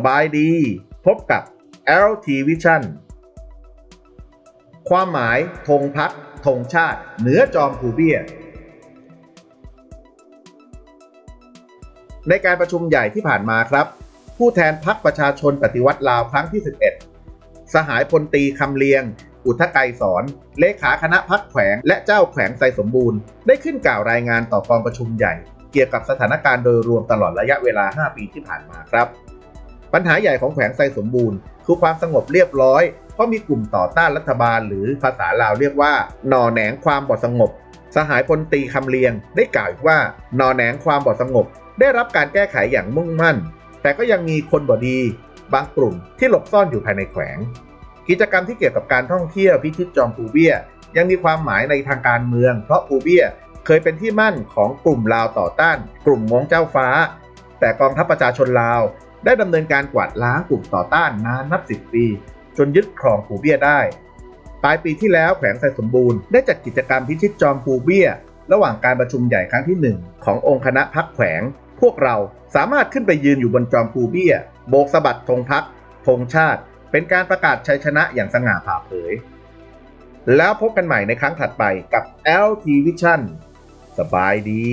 สบายดี พบกับ LT Vision ความหมายธงพักธงชาติ เหนือจอมภูเบียในการประชุมใหญ่ที่ผ่านมาครับ ผู้แทนพักประชาชนปฏิวัติลาวครั้งที่ 11 สหายพลตีคำเลียง อุทกไกสอน เลขาคณะพักแขวง และเจ้าแขวงไซสมบูรณ์ ได้ขึ้นกล่าวรายงานต่อกองประชุมใหญ่ เกี่ยวกับสถานการณ์โดยรวมตลอดระยะเวลา 5 ปีที่ผ่านมาครับ ปัญหาใหญ่ของแขวงไซสมบูรณ์ คือความสงบเรียบร้อย เพราะมีกลุ่มต่อต้านรัฐบาลหรือภาษาลาวเรียกว่า หนอแหนงความบ่สงบ สหายพลตีคำเลียง ได้กล่าวอีกว่า หนอแหนงความบ่สงบ ได้รับการแก้ไขอย่างมุ่งมั่น แต่ก็ยังมีคนบ่ดี บางกลุ่มที่หลบซ่อนอยู่ภายในแขวง กิจกรรมที่เกี่ยวกับการท่องเที่ยวพิชิตจอมปูเบียยังมีความหมายในทางการเมือง เพราะปูเบียเคยเป็นที่มั่นของกลุ่มลาวต่อต้าน กลุ่มมงเจ้าฟ้า แต่กองทัพประชาชนลาว ได้ดำเนินการกวาดล้างกลุ่มต่อต้านนานนับสิบปี จนยึดครองปูเบียได้ ปลายปีที่แล้วแขวงไซสมบูรณ์ได้จัดกิจกรรมพิชิตจอมปูเบียระหว่างการประชุมใหญ่ครั้งที่ 1 ขององค์คณะพักแขวง พวกเราสามารถขึ้นไปยืนอยู่บนจอมปูเบียโบกสะบัดธงพักธงชาติ เป็นการประกาศชัยชนะอย่างสง่าผ่าเผย แล้วพบกันใหม่ในครั้งถัดไปกับ LT Vision สบายดี